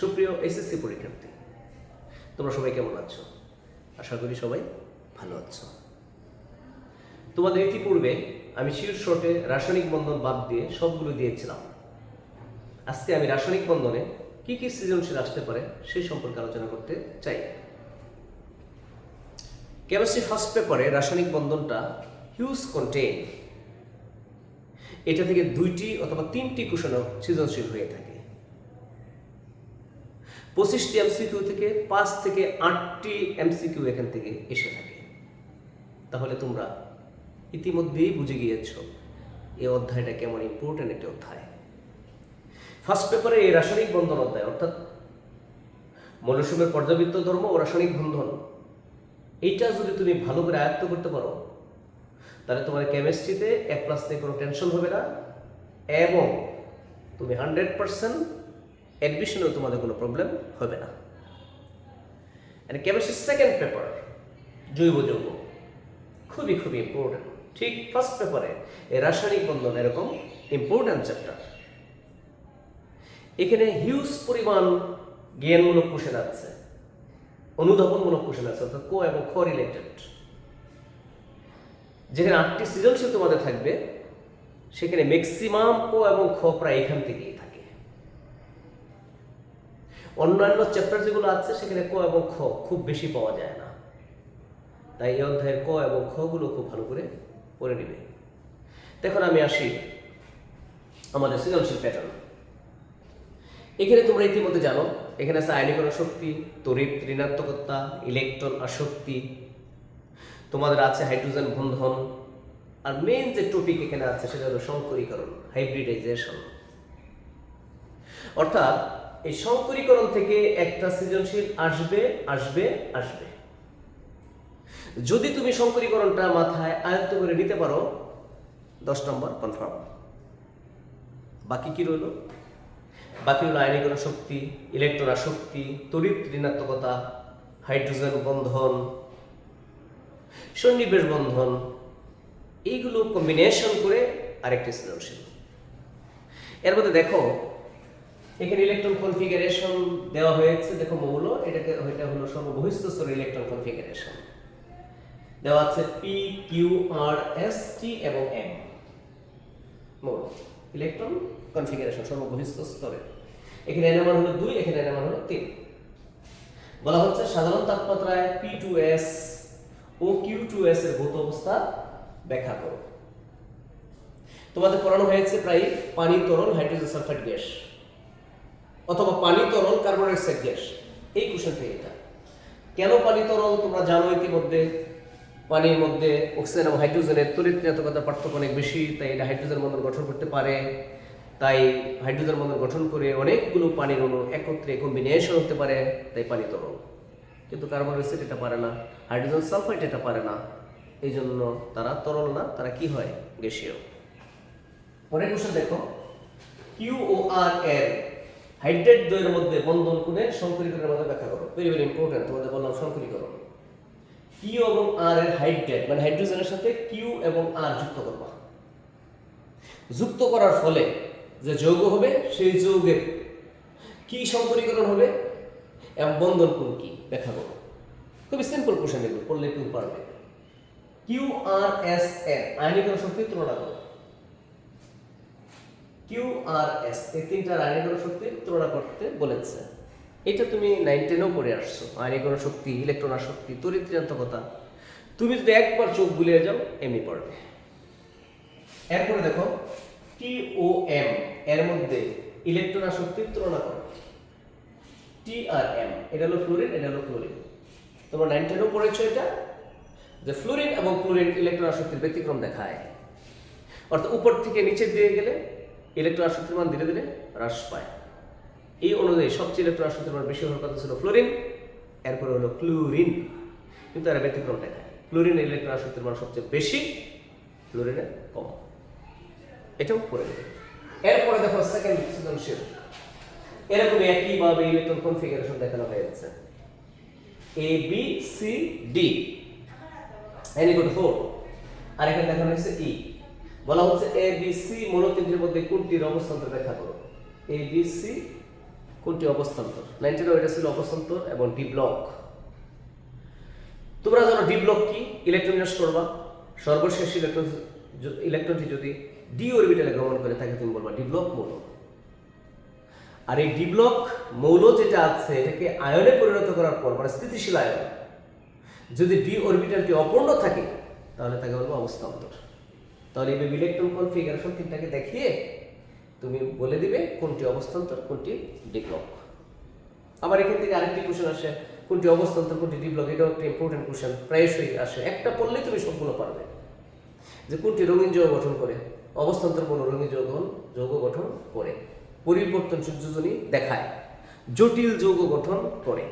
সুপ্রিয় এসএসসি পরীক্ষার্থী, তোমরা সবাই কেমন আছো? আশা করি সবাই ভালো আছো। তোমাদের ইতিপূর্বে আমি শির শর্টে রাসায়নিক বন্ধন বাদ দিয়ে সবগুলো দিয়েছিলাম। আজকে আমি রাসায়নিক বন্ধনে কি কি সৃজনশীল আসতে পারে সেই সম্পর্কে আলোচনা করতে চাই। কেমিস্ট্রি ফার্স্ট পেপারে রাসায়নিক বন্ধনটা হিউজ কন্টেইন। এটা থেকে দুইটি অথবা তিনটি কুশনক সৃজনশীল হয়ে থাকে। পঁচিশটি এমসিকিউ থেকে পাঁচ থেকে আটটি এমসিকিউ এখান থেকে এসে থাকে। তাহলে তোমরা ইতিমধ্যেই বুঝে গিয়েছ এই অধ্যায়টা কেমন ইম্পর্টেন্ট একটি অধ্যায়। ফার্স্ট পেপারে এই রাসায়নিক বন্ধন অধ্যায়, অর্থাৎ মনুষ্যের পর্যাবৃত্ত ধর্ম ও রাসায়নিক বন্ধন। এইটা যদি তুমি ভালো করে আয়ত্ত করতে পারো, তাহলে তোমার কেমিস্ট্রিতে এক প্লাস নিয়ে কোনো টেনশন হবে না এবং তুমি হান্ড্রেড পার্সেন্ট অ্যাডমিশনেও তোমাদের কোনো প্রবলেম হবে না। কেমিস্ট্রি সেকেন্ড পেপার জৈব যৌগ, খুবই খুবই ইম্পর্টেন্ট ঠিক ফার্স্ট পেপারে রাসায়নিক বন্ধন এরকম ইম্পর্টেন্ট চ্যাপ্টার এখানে হিউজ পরিমাণ জ্ঞানমূলক কোশ্চেন আছে, অনুধাবনমূলক কোশ্চেন আছে, অর্থাৎ কো এবং খ রিলেটেড যেখানে আটটি সৃজনশীল তোমাদের থাকবে, সেখানে ম্যাক্সিমাম কো এবং খ প্রায় এখান থেকেই থাকে অন্যান্য চ্যাপ্টার যেগুলো আছে, সেখানে ক এবং খ খুব বেশি পাওয়া যায় না। তাই এই অধ্যায়ের ক এবং খ গুলো খুব ভালো করে পড়ে নেবে। দেখুন, আমি আসি আমাদের সৃজনশীল প্যাটার্ন এখানে তোমরা ইতিমধ্যে জানো, এখানে আছে আয়নীকরণ শক্তি, তড়িৎ ঋণাত্মকতা ইলেকট্রন আসক্তি, তোমাদের আছে হাইড্রোজেন বন্ধন, আর মেইন যে টপিক এখানে আছে, সেটা হলো সংকরীকরণ হাইব্রিডাইজেশন অর্থাৎ এই সংকরীকরণ থেকে একটা সৃজনশীল আসবে আসবে আসবে। যদি তুমি সংকরীকরণটা মাথায় আয়ত্ত করে নিতে পারো, দশ নম্বর কনফার্ম বাকি কি রইল? বাকি হলো আয়নীকরণ শক্তি ইলেকট্রন শক্তি তড়িৎ ঋণাত্মকতা, হাইড্রোজেন বন্ধন, সন্নিবেশ বন্ধন। এইগুলো কম্বিনেশন করে আরেকটি সৃজনশীল। এর মধ্যে দেখো এখানে ইলেকট্রন কনফিগারেশন দেওয়া হয়েছে। দেখো মৌল, এটাকে এটা হলো সর্ববহিষ্ঠ স্তরের ইলেকট্রন কনফিগারেশন দেওয়া আছে P Q R S T এবং এম মৌল ইলেকট্রন কনফিগারেশন সর্ববহিষ্ঠ স্তরে এখানে এন মান হলো দুই, এখানে এন মান হলো তিন। বলা হচ্ছে সাধারণ তাপমাত্রায় পি টু এস ও কিউ টু এস এর ভৌত অবস্থা ব্যাখ্যা করো। তোমাদের পড়ানো হয়েছে প্রায় পানি তরল হাইড্রোজেন সালফাইড গ্যাস। অথবা পানি তরল কার্বন ডাইঅক্সাইড গ্যাস। এই কোশ্চেনটা এটা। কেন পানি তরল? তোমরা জানো ইতিমধ্যে। পানির মধ্যে অক্সিজেন এবং হাইড্রোজেনের তড়িৎ ঋণাত্মকতার পার্থক্য অনেক বেশি, তাই এটা হাইড্রোজেন বন্ধন গঠন করতে পারে। তাই হাইড্রোজেন বন্ধন গঠন করে অনেকগুলো পানির অণু একত্রে কম্বিনেশন হতে পারে, তাই পানি তরল। কিন্তু কার্বন ডাইঅক্সাইড এটা পারে না হাইড্রোজেন সালফাইড এটা পারে না। এই জন্য তারা তরল না, তারা কি হয়? গ্যাসীয়। পরের কোশ্চেন দেখো। কিউ ও আর এর হাইড্রেট দ্বয়ের মধ্যে বন্ধন কোণে সংকরীকরণের মধ্যে ব্যাখ্যা করো। ভেরি ভেরি ইম্পর্টেন্ট তোমাদের বললাম সংকরীকরণ কিউ এবং আর এর হাইড্রেট মানে হাইড্রোজেনের সাথে কিউ এবং আর যুক্ত করবা। যুক্ত করার ফলে যে যৌগ হবে, সেই যৌগের কি সংকরীকরণ হবে এবং বন্ধন কোণ কি, ব্যাখ্যা করো। খুবই সিম্পল কোশ্চেন এগুলো, পড়লে কেউ পারবে। কিউ আর এস এন আয়নীকরণ শক্তির তুলনা করো। কিউ আর এস, এই তিনটা আয়নীকরণ শক্তির তুলনা করতে বলেছে। এটা তুমি নাইন টেনেও পড়ে আসছো। আয়নীকরণ শক্তি ইলেকট্রন তড়িৎ ঋণাত্মকতা। তুমি যদি একবার চোখ গুলিয়ে যাও, এমনি পড়বে। এরপরে দেখো, টি ও এম, এর মধ্যে ইলেকট্রন আসক্তির তুলনা করো। টি আর এম, এটা হলো ফ্লোরিন এটা হলো ক্লোরিন তোমরা নাইন টেনেও পড়েছো এটা? যে ফ্লোরিন এবং ক্লোরিন ইলেকট্রন আসক্তির ব্যতিক্রম দেখায়। অর্থাৎ উপর থেকে নিচের দিয়ে গেলে ইলেকট্রন আসক্তির মান ধীরে ধীরে হ্রাস পায়। এই অনুযায়ী সবচেয়ে ইলেকট্রন আসক্তির মান বেশি হওয়ার কথা ছিল ফ্লোরিন, এরপরে হলো ক্লোরিন। কিন্তু এরা ব্যতিক্রম দেখায়। ক্লোরিনের ইলেকট্রন আসক্তির মান সবচেয়ে বেশি ফ্লোরিনের কম। এটাও করে দেবে এরপরে দেখো সেকেন্ড সৃজনশীল। এরকম একইভাবে ইলেকট্রন কনফিগারেশন দেখানো হয়েছে A B C D n equal to four আর এখানে দেখানো হয়েছে ই বলা হচ্ছে এ বি সি মনোকেন্দ্রের মধ্যে কোনটির অবস্থান্তর ব্যাখ্যা করো? এ বি সি কোনটি অবস্থান্তর? নাইনটিনে ওইটা ছিল অবস্থান্তর এবং ডি ব্লক তোমরা জানো ডি ব্লক কি? ইলেকট্রন বিন্যাস করবা। সর্বশেষ ইলেকট্রন ইলেকট্রনটি যদি ডি অরবিটালে গমন করে থাকে তুমি বলবা ডি ব্লক মৌল। আর এই ডি ব্লক মৌল যেটা আছে, এটাকে আয়নে পরিণত করার পর মানে স্থিতিশীল আয়ন, যদি ডি অরবিটালটি অপূর্ণ থাকে, তাহলে তাকে বলব অবস্থান্তর। তাহলে এইভাবে ইলেকট্রন কনফিগারেশন তিনটাকে দেখিয়ে তুমি বলে দিবে কোনটি অবস্থান্তর, কোনটি ডিব্লক আবার এখান থেকে আরেকটি কোশ্চেন আসে, কোনটি অবস্থান্তর, কোনটি ডি ব্লক এটাও একটা ইম্পর্টেন্ট কোশ্চেন প্রায়শই আসে। একটা পড়লেই তুমি সবগুলো পারবে। যে কোনটি রঙিন যৌগ গঠন করে, অবস্থান্তর কোনো রঙিন যৌগ যৌগ গঠন করে, পরিবর্তনশীল যোজনী দেখায়, জটিল যৌগ গঠন করে।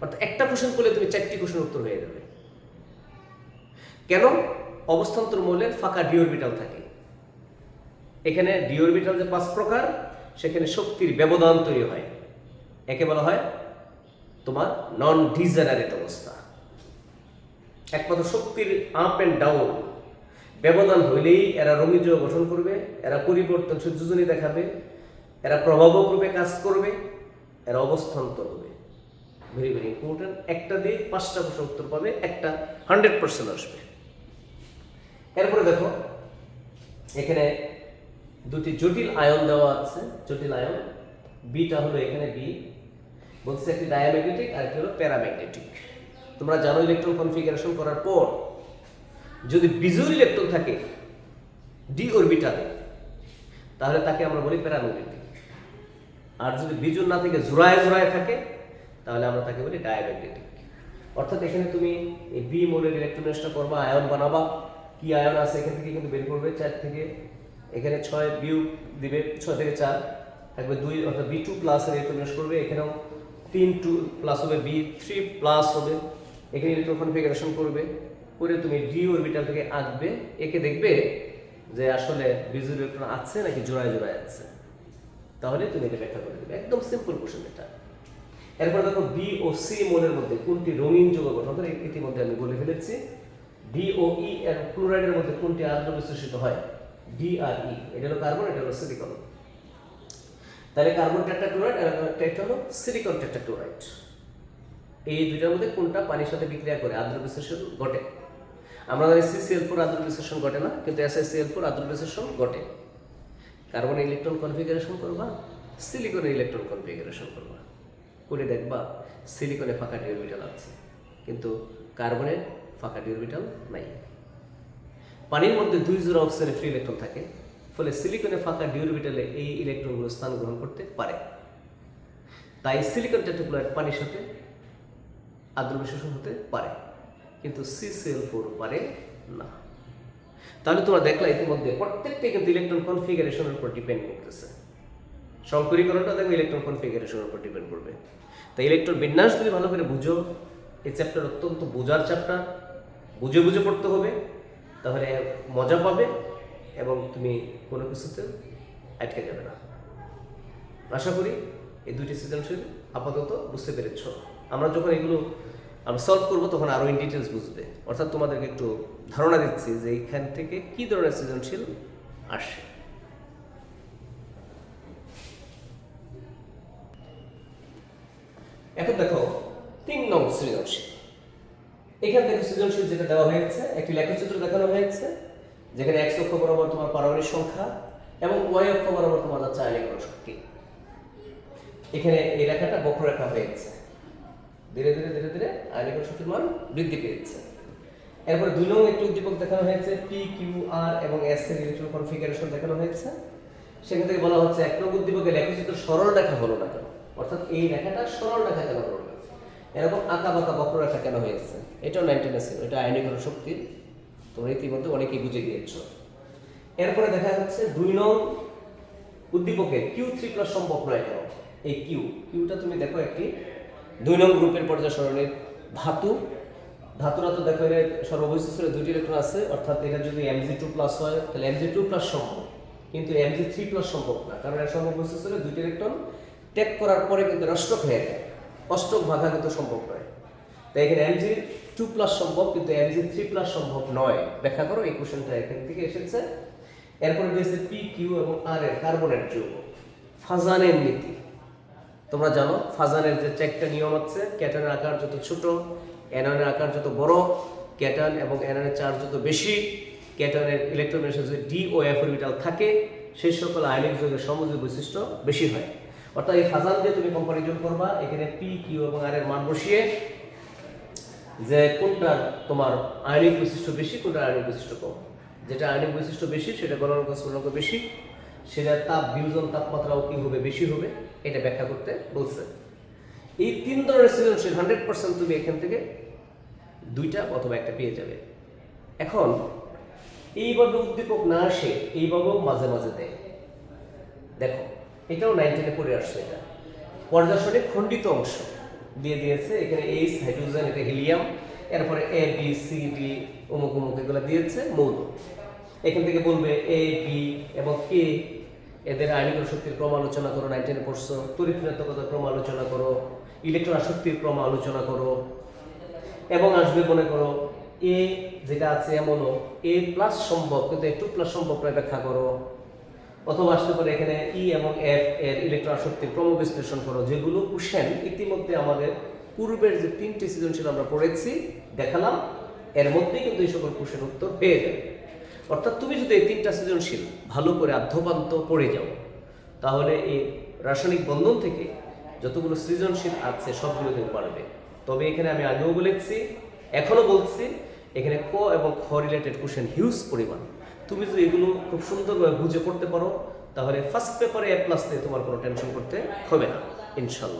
অর্থাৎ একটা কোশ্চেন করলে তুমি চারটি কোশ্চেন উত্তর হয়ে যাবে। কেন? অবস্থান্তর মৌলের ফাঁকা ডি অরবিটাল থাকে। এখানে ডি অরবিটাল যে পাঁচ প্রকার, সেখানে শক্তির ব্যবধান তৈরি হয়। একে বলা হয় তোমার নন ডিজেনারেট অবস্থা। একমাত্র শক্তির আপ অ্যান্ড ডাউন ব্যবধান হইলেই এরা রঙিজ গঠন করবে, এরা পরিবর্তন যোজনী দেখাবে, এরা প্রভাবক রূপে কাজ করবে, এরা অবস্থান্তর হবে। ভেরি ভেরি ইম্পর্টেন্ট একটা দিয়ে পাঁচটা প্রশ্ন উত্তর পাবে, একটা হান্ড্রেড পার্সেন্ট আসবে। এরপরে দেখো, এখানে দুটি জটিল আয়ন দেওয়া আছে, জটিল আয়ন। বিটা হলো এখানে বি বলছে একটি ডায়াম্যাগনেটিক আর একটি হলো প্যারাম্যাগনেটিক তোমরা জানো ইলেকট্রন কনফিগারেশন করার পর, যদি বিজুর ইলেকট্রন থাকে ডি অরবিটালে তাহলে তাকে আমরা বলি প্যারাম্যাগনেটিক আর যদি বিজুর না থেকে, জোড়ায় জোড়ায় থাকে, তাহলে আমরা তাকে বলি ডায়াম্যাগনেটিক অর্থাৎ এখানে তুমি এই বি মোডের ইলেকট্রনিক্সটা করবা, আয়ন বানাবা। কি আয়ন আছে, এখান থেকে কিন্তু বের করবে, চার থেকে, এখানে ছয় বিউ দিবে, ছয় থেকে চার, থাকবে দুই, অর্থাৎ বি টু প্লাসের ইলেকট্রনিক্স করবে, এখানেও তিন টু প্লাস হবে, বি থ্রি প্লাস হবে, এখানে ইলেকট্রন করবে, করে তুমি ডি অরবিটাল থেকে আঁকবে, একে দেখবে যে আসলে বিজুর ইলেকট্রন আছে নাকি জোড়ায় জোড়ায় আছে। তাহলে তুমি এটা ব্যাখ্যা করে দেবে। একদম সিম্পল কোশ্চেন এটা। এরপর দেখো বি ও সি মোলের মধ্যে কোনটি রঙিন যৌগ গঠন ইতিমধ্যে আমি বলে ফেলেছি। ডি ও ই এর ক্লোরাইডের মধ্যে কোনটি আদ্র বিশ্লেষিত হয়? ডি আর ই এটা হলো কার্বন, এটা হলো সিলিকন। তাহলে কার্বন টেট্রাক্লোরাইড আর একটা হলো সিলিকন টেট্রাক্লোরাইড। এই দুইটার মধ্যে কোনটা পানির সাথে বিক্রিয়া করে? আদ্র বিশ্লেষণ ঘটে। আমরা জানি সিসিএল ফোর আদ্র বিশ্লেষণ ঘটে না, কিন্তু এসআইসিএল ফোর আদ্র বিশ্লেষণ ঘটে। কার্বনের ইলেকট্রন কনফিগারেশন করবা সিলিকনের ইলেকট্রন কনফিগারেশন করবা। করে দেখবা, সিলিকনে ফাঁকা ডি অরবিটাল আছে। কিন্তু কার্বনে ফাঁকা ডি অরবিটাল নাই। পানির মধ্যে দুই জোড়া অক্সিজেনের ফ্রি ইলেকট্রন থাকে, ফলে সিলিকনে ফাঁকা ডি অরবিটালে এই ইলেকট্রনগুলো স্থান গ্রহণ করতে পারে। তাই সিলিকন টেট্রাক্লোরাইড পানির সাথে আদ্র বিশ্লেষণ হতে পারে, কিন্তু সিসিএল ফোর পারে না। তাহলে তোমরা দেখলা ইতিমধ্যে প্রত্যেকটাই কিন্তু ইলেকট্রন কনফিগারেশনের উপর ডিপেন্ড করতেছে। সংকরীকরণটা দেখো ইলেকট্রন কনফিগারেশনের উপর ডিপেন্ড করবে। তাই ইলেকট্রন বিন্যাস যদি ভালো করে বুঝো, এই চ্যাপ্টার অত্যন্ত বোঝার চ্যাপ্টার বুঝে বুঝে পড়তে হবে, তাহলে মজা পাবে এবং তুমি কোনো কিছুতে আটকে যাবে না। আশা করি এই দুইটি সৃজনশীল আপাতত বুঝতে পেরেছ। আমরা যখন এগুলো আমি সলভ করব, তখন আরও ইন ডিটেলস বুঝবে। অর্থাৎ তোমাদেরকে একটু ধারণা দিচ্ছি যে এইখান থেকে কী ধরনের সৃজনশীল আসে এখন দেখো তিন নং সৃজনশীল এখান থেকে সৃজনশীল যেটা দেওয়া হয়েছে, একটি লেখচিত্র দেখানো হয়েছে, যেখানে এক্স অক্ষ বরাবর তোমার পারমাণবিক সংখ্যা এবং ওয়াই অক্ষ বরাবর তোমার হচ্ছে আয়নীকরণ শক্তি। এখানে এই রেখাটা বক্ররেখা হয়েছে। ধীরে ধীরে ধীরে ধীরে আয়নীকরণ শক্তির মান বৃদ্ধি পেয়েছে। এরপরে দুই নং একটি উদ্দীপক দেখানো হয়েছে পি কিউ আর এবং এস এর ইলেকট্রন কনফিগারেশন দেখানো হয়েছে। সেখান থেকে বলা হচ্ছে, এক নং উদ্দীপকে লেখচিত্র সরল রেখা হলো না কেন? অর্থাৎ এই রেখাটা সরল রেখা কেন হলো না এরকম আঁকা বাঁকা বক্ররেখা কেন হয়েছে এটাও নাইনটিন আছে এটা আয়নীকরণ শক্তি। তোমরা ইতিমধ্যে অনেকেই বুঝে গিয়েছো। এরপরে দেখা যাচ্ছে দুই নং উদ্দীপকে কিউ থ্রি প্লাস সম্ভব নয় কেন? এই কিউ কিউটা তুমি দেখো একটি দুই নং গ্রুপের পর্যায় সরণের ধাতু, ধাতুরা তো দেখো এর সর্ববৈশিষ্ট্য দুইটি ইলেকট্রন আছে, অর্থাৎ এটা যদি এমজি টু প্লাস হয়, তাহলে এমজি টু প্লাস সম্ভব। কিন্তু এমজি থ্রি প্লাস সম্ভব না, কারণ এর সর্ববৈশিষ্ট্য দুইটি ইলেকট্রন টেক করার পরে কিন্তু নষ্টক হয়ে যায়। অষ্টক কিন্তু সম্ভব নয়। তাই এখানে এমজি টু প্লাস সম্ভব, কিন্তু এমজি থ্রি প্লাস সম্ভব নয়। ব্যাখ্যা করো, এই কোশ্চেনটা এখান থেকে এসেছে। এরপরে দিয়েছে পি কিউ এবং আর এর কার্বনের যৌগ। ফাজানের নীতি। তোমরা জানো, ফাজানের যে চারটা নিয়ম আছে, ক্যাটানের আকার যত ছোট, অ্যাননের আকার যত বড়, ক্যাটান এবং অ্যাননের চার্জ যত বেশি, ক্যাটানের ইলেকট্রনের সাথে যদি ডি ও এফ থাকে, সেই সকল আয়নিক যৌগের সমযোজী বৈশিষ্ট্য বেশি হয়। অর্থাৎ এই ফাজান দিয়ে তুমি কম্পারিজন করবা, এখানে পি কিউ এবং আর এর মান বসিয়ে যে কোনটার তোমার আয়নিক বৈশিষ্ট্য বেশি কোনটার আয়নিক বৈশিষ্ট্য কম। যেটা আয়নিক বৈশিষ্ট্য বেশি, সেটা গণনাঙ্ক স্ফুটনাঙ্ক বেশি সেটার তাপ বিয়োজন তাপমাত্রাও কি হবে, বেশি হবে, এটা ব্যাখ্যা করতে বলছে। এই তিন ধরনের সৃজনশীল হান্ড্রেড পার্সেন্ট তুমি এখান থেকে দুইটা অথবা একটা পেয়ে যাবে। এখন এইভাবে উদ্দীপক না আসে এইভাবেও মাঝে মাঝে দেয়। দেখো এটাও নাইনটিনে পড়ে আসছে এটা। পর্যাসনে খণ্ডিত অংশ দিয়ে দিয়েছে। এখানে এইচ হাইড্রোজেন এটা হিলিয়াম এরপরে এ বি সি ডি অমুক অমুক এগুলো দিয়েছে মৌল। এখান থেকে বলবে এ বি এবং কে এদের আয়নিক শক্তির ক্রম আলোচনা করো নাইনটিনে পড়ছো। তরিৎনাত্মকতার ক্রম আলোচনা করো ইলেকট্রন আসক্তির ক্রম আলোচনা করো এবং আসবে মনে করো এ যেটা আছে এমনও এ প্লাস সম্ভব, কিন্তু এ টু প্লাস সম্ভব ব্যাখ্যা করো। অথবা আসতে পারে এখানে ই এবং এফ এর ইলেকট্রন আসক্তির ক্রম বিশ্লেষণ করো, যেগুলো কুশেন ইতিমধ্যে আমাদের পূর্বের যে তিনটি সৃজনশীল আমরা পড়েছি, দেখালাম, এর মধ্যেই কিন্তু এই সকল কুশের উত্তর পেয়ে যাবে। অর্থাৎ তুমি যদি এই তিনটা সৃজনশীল ভালো করে আদ্যপান্ত পড়ে যাও, তাহলে এই রাসায়নিক বন্ধন থেকে যতগুলো সৃজনশীল আছে সবগুলো তুমি পারবে। তবে এখানে আমি আগেও বলেছি এখনও বলছি, এখানে ক এবং খ রিলেটেড কোশ্চেন হিউজ পরিমাণ। তুমি যদি এগুলো খুব সুন্দরভাবে বুঝে করতে পারো, তাহলে ফার্স্ট পেপারে এ প্লাস তোমার কোনো টেনশন করতে হবে না, ইনশাল্লাহ।